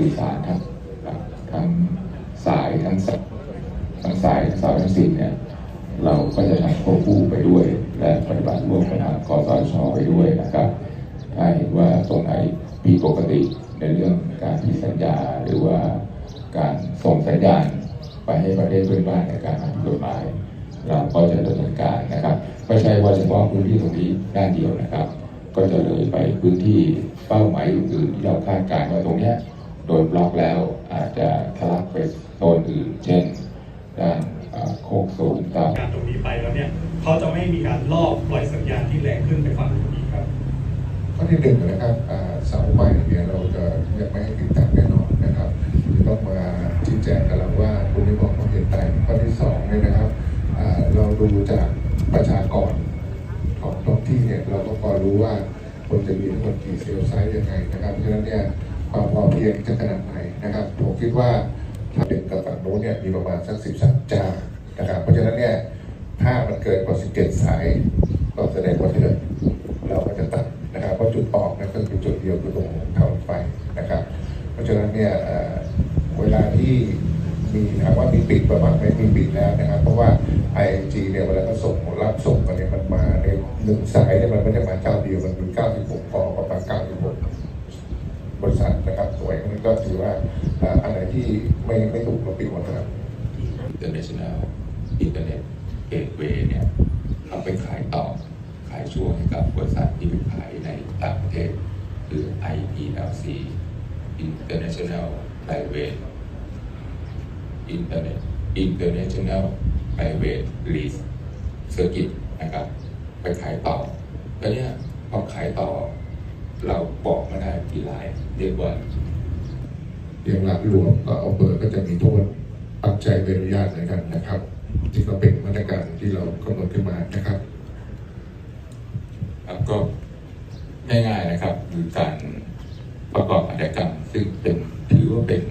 สื่อสารทั้งทั้งสายทั้งสายทั้งสายสายทั้งสิ่งเนี่ยเราก็จะทำควบคู่ไปด้วย และปฏิบัติร่วมกับทางกสชไปด้วยนะครับ ถ้าเห็นว่าตรงไหนผิดปกติในเรื่องการผิดสัญญาหรือว่าการส่งสัญญาณไปให้ประเทศเพื่อนบ้านในการทำกฎหมาย เราก็จะดำเนินการนะครับไม่ใช่ว่าเฉพาะพื้นที่ตรงนี้ด้านเดียวนะครับ ก็จะเลยไปพื้นที่เป้าหมายอื่นๆที่เราคาดการณ์ว่าตรงเนี้ย โดนบล็อกแล้วอาจจะทะลักไปโซนอื่น เช่นด้านเอ่อโคกสูงตามการตรงนี้ไปแล้วเนี่ยเขาจะไม่มีการลอกปล่อยสัญญาณที่แรงขึ้นไปฝั่งนู้นอีกครับข้อที่หนึ่งนะครับอ่าเสาใหม่เนี่ยเราจะยังไม่ให้ติดตั้งแน่นอนนะครับต้องมาชี้แจงกันแล้วว่าคุณไม่บอกความเห็นใดข้อที่สองเนี่ยนะครับอ่าเราดูจากประชากรของท้องที่เนี่ยเราก็พอรู้ว่าคนจะมีทั้งหมดกี่เซลล์ไซส์ยังไงนะครับเพราะฉะนั้นเนี่ย ความพอเพียงจะขนาดไหนนะครับ ผมคิดว่าถ้าเด็กกับฝั่งโน้นเนี่ยมีประมาณสักสิบสามเจ้านะครับ เพราะฉะนั้นเนี่ยถ้ามันเกิดกว่าสิบเจ็ดสายก็แสดงว่าเถื่อนเราก็จะตัดนะครับเพราะจุดออกนั่นก็คือจุดเดียวคือตรงทางรถไฟนะครับ เพราะฉะนั้นเนี่ยเวลาที่มีถามว่ามีปิดประมาณไหม่มีปิดแล้วนะครับ เพราะว่า ING เนี่ยเวลาเขาส่งรับส่งกันเนี่ยมันมาในหนึ่งสายเนี่ยมันไม่ได้มาเจ้าเดียวมันมี96กองประมาณ96 บริษัทนะครับตัวเองนี่ก็ถือว่าอ่ออันไหนที่ไม่ไม่ถูกเราปิดหมดนะครับ International Internet Gateway เนี่ยเอาไปขายต่อขายช่วงให้กับบริษัทที่ไปขายในต่างประเทศ คือ IPLC International Private Internet International Private Lease Circuit นะครับไปขายต่อแล้วเนี่ยพอขายต่อ เราบอกไม่ได้กี่รายเรียกว่าอย่างหลักหลวงก็เอาเปิดก็จะมีโทษปักใจใบอนุญาตเหมือนกันนะครับที่ก็เป็นมาตรการที่เรากำหนดขึ้นมานะครับครับก็ง่ายๆนะครับคือการประกอบอาชญากรรม ซึ่งเป็นถือว่าเป็น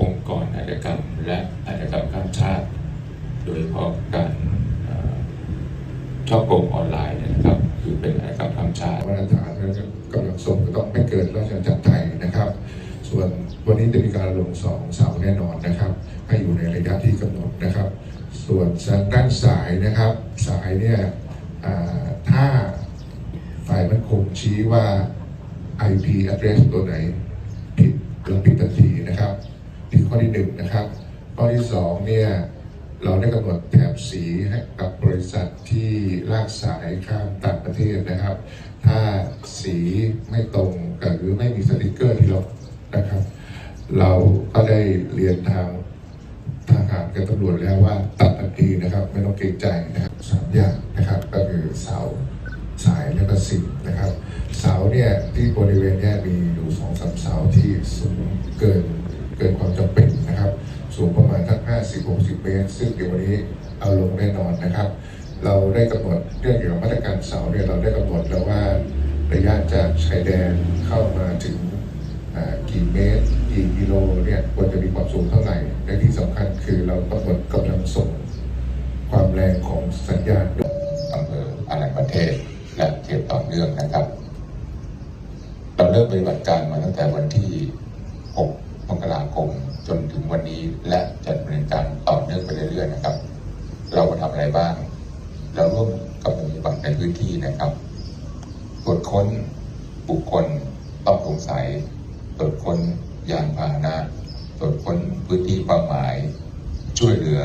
องค์กรอาชญากรรม และอาชญากรรมข้ามชาติ โดยเฉพาะการเอ่อช่อโกงออนไลน์เนี่ยนะครับ คือเป็นอา ชากรรมข้ามชาติมาตรฐานแล้วก็กำลังส่งก็ต้องไม่เกินราชอาณาจักรไทยนะครับ ส่วนวันนี้จะมีการลงสองเสาแน่นอนนะครับ ให้อยู่ในระยะที่กำหนดนะครับ ส่วนด้านสายนะครับสายเนี่ยถ้าฝ่ายมันคงชี้ว่า IP address ตัวไหนผิดเราผิดทันทีนะครับที่ข้อที่หนึ่งนะครับ ข้อที่สองเนี่ย เราได้กำหนดแถบสีให้กับบริษัทที่ลากสายข้ามต่างประเทศนะครับ ถ้าสีไม่ตรงกับหรือไม่มีสติกเกอร์ที่เรานะครับ เราก็ได้เรียนทางทางการกับตำรวจแล้วว่าตัดทันทีนะครับ ไม่ต้องเกรงใจนะครับสามอย่างนะครับ ก็คือเสาสายและก็สิ่งนะครับ เสาเนี่ยที่บริเวณเนี้ยมีอยู่สองสามเสาที่สูงเกินเกินความจำเป็น สูงประมาณทั้ง50 60 เมตร ซึ่งเดี๋ยววันนี้เอาลงแน่นอนนะครับ เราได้กำหนดเรื่องเกี่ยวกับมาตรการเสาเนี่ยเราได้กำหนดแล้วว่าระยะจากชายแดนเข้ามาถึงกี่เมตรกี่กิโลเนี่ยควรจะมีความสูงเท่าไหร่และที่สำคัญคือเรากำหนดกำลังส่งความแรงของสัญญาณอำเภออารัญประเทศและเขตต่อเนื่องนะครับ เราเริ่มปฏิบัติการมาตั้งแต่วันที่ 6 กราคมจนถึงวันนี้ และจะดำเนินการต่อเนื่องไปเรื่อยๆนะครับ เรามาทำอะไรบ้าง เราร่วมกับหน่วยบัติในพื้นที่นะครับตรวจค้นบุคคลต้องสงสัยตรวจค้นยานพาหนะตรวจค้นพื้นที่เป้าหมาย ช่วยเหลือ